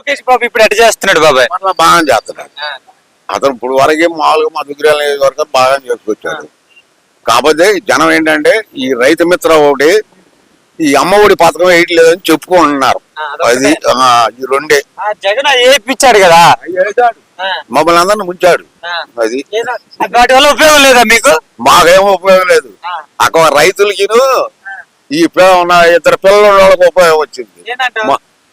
లోకేష్ బాబు ఇప్పుడు ఎట్ట చేస్తున్నాడు బాబాయ్? మళ్ళీ బాగా చేస్తున్నాడు. అతను ఇప్పుడు వరకే మామూలుగా మా దుగ్గిరాల నియోజకవర్గం బాగా చేసుకొచ్చాడు. కాకపోతే జనం ఏంటంటే ఈ రైతు మిత్ర ఒకటి ఈ అమ్మ ఒడి పథకం వేయట్లేదని చెప్పుకుంటున్నారు. అది ఈ రెండే. జగన్ ఏపిచ్చాడు కదా. మమ్మల్ని అందరిని ముంచాడు. అది. వాటి వల్ల ఉపయోగం లేదా మీకు? మాకేమో ఉపయోగం లేదు. అక్కడ రైతులకి ఈ ఇద్దరు పిల్లలు వాళ్ళకి ఉపయోగం వచ్చింది.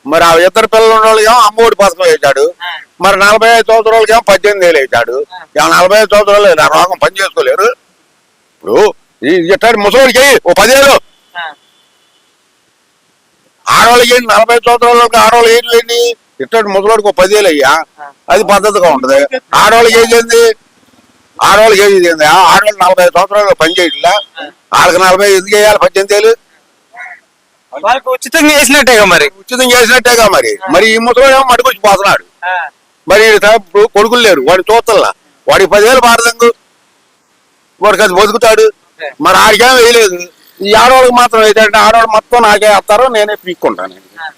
మరి ఆ ఇద్దరు పిల్లలు ఉన్న వాళ్ళకి ఏమో అమ్మ ఒడి పథకం వేశాడు ఆ. మరి నలభై ఐదు సంవత్సరాలకి ఏమో పద్దెనిమిది వేలు వేశాడు ఏమో నలభై ఐదు సంవత్సరాలు ఆ రోగం పని చేసుకోలేరు ఇప్పుడు ఈ ఇట్లాంటి ముసలికి ఓ పదివేలు ఆ, ఆడవాళ్ళకి ఏంటి నలభై ఐదు సంవత్సరాలకి ఆడవాళ్ళకి ఏంటి ఏంటి ఇట్లాంటి ముసలికి ఓ పదివేలు అయ్యా అది పద్ధతిగా ఉంటది ఆడవాళ్ళకి ఏం చేయింది ఆడవాళ్ళకి ఏం చేయింది ఆడవాళ్ళు నలభై ఐదు సంవత్సరాలు పని చేయట్లా వాళ్ళకి నలభై ఎందుకు వేయాలి పద్దెనిమిది వేలు వాళ్ళకి ఉచితంగా వేసినట్టేగా మరి. ఉచితం చేసినట్టేగా మరి. మరి ఈ ముసలి ఏమో మటుకొచ్చి పోతున్నాడు. మరి ఇప్పుడు కొడుకులు లేరు. వాడి చూస్తల్లా వాడికి పదివేలు పారదంగు వాడికి అది బతుకుతాడు. మరి ఆడికేం వేయలేదు. ఈ ఆడవాళ్ళకి మాత్రం ఏంటంటే ఆడవాళ్ళు మొత్తం నాకే వేస్తారు నేనే పీక్కుంటాను.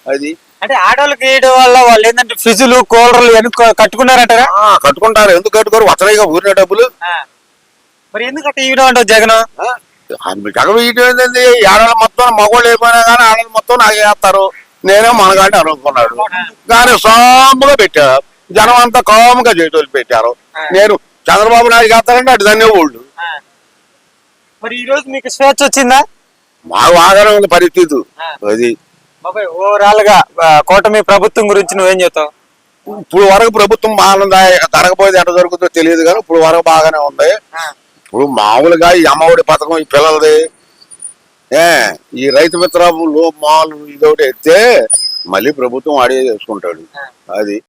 అది. అంటే ఆడవాళ్ళకి వేయడం వల్ల వాళ్ళు ఏంటంటే ఫిజులు కూలర్లు ఇవన్నీ క- కట్టుకున్నారంటారా ఆ, కట్టుకుంటారు. ఎందుకు కట్టుకోరు? వస్తున్నాయిగా ఊరిన డబ్బులు. మరి ఎందుకు అట్ట ఇవ్వడం అంటావు జగన్? ఇటు ఏంటండి ఆడవాళ్ళు మొత్తం మగవాళ్ళు అయిపోయినా కానీ ఆడవాళ్ళు మొత్తం నాకే వేస్తారు నేనే మనగాడిని అనుకున్నాడు. కానీ సాముగా పెట్టారు. జనం అంతా కాముగా చేతులు పెట్టారు. నేను చంద్రబాబు నాయుడు వేస్తానంటే అటు దాన్ని ఊళ్ళు. ఆ. మరి ఈ రోజు మీకు స్వేచ్ఛ వచ్చిందా? మాకు బాగానే ఉంది పరిస్థితి. అది. బాబాయ్ ఓవరాల్గా కూటమి ప్రభుత్వం గురించి నువ్వేం చెప్తావు? ఇప్పుడు వరకు ప్రభుత్వం బాగుందా జరగబోయేది ఎట్లా జరుగుతుందో తెలియదు కానీ ఇప్పుడు వరకు బాగానే ఉంది. ఇప్పుడు మామూలుగా ఈ అమ్మఒడి పథకం ఈ పిల్లలది. ఏ ఈ రైతు మిత్రములు మాలు ఇదొకటి ఎత్తే మళ్ళీ ప్రభుత్వం ఆడే చేసుకుంటాడు. అది.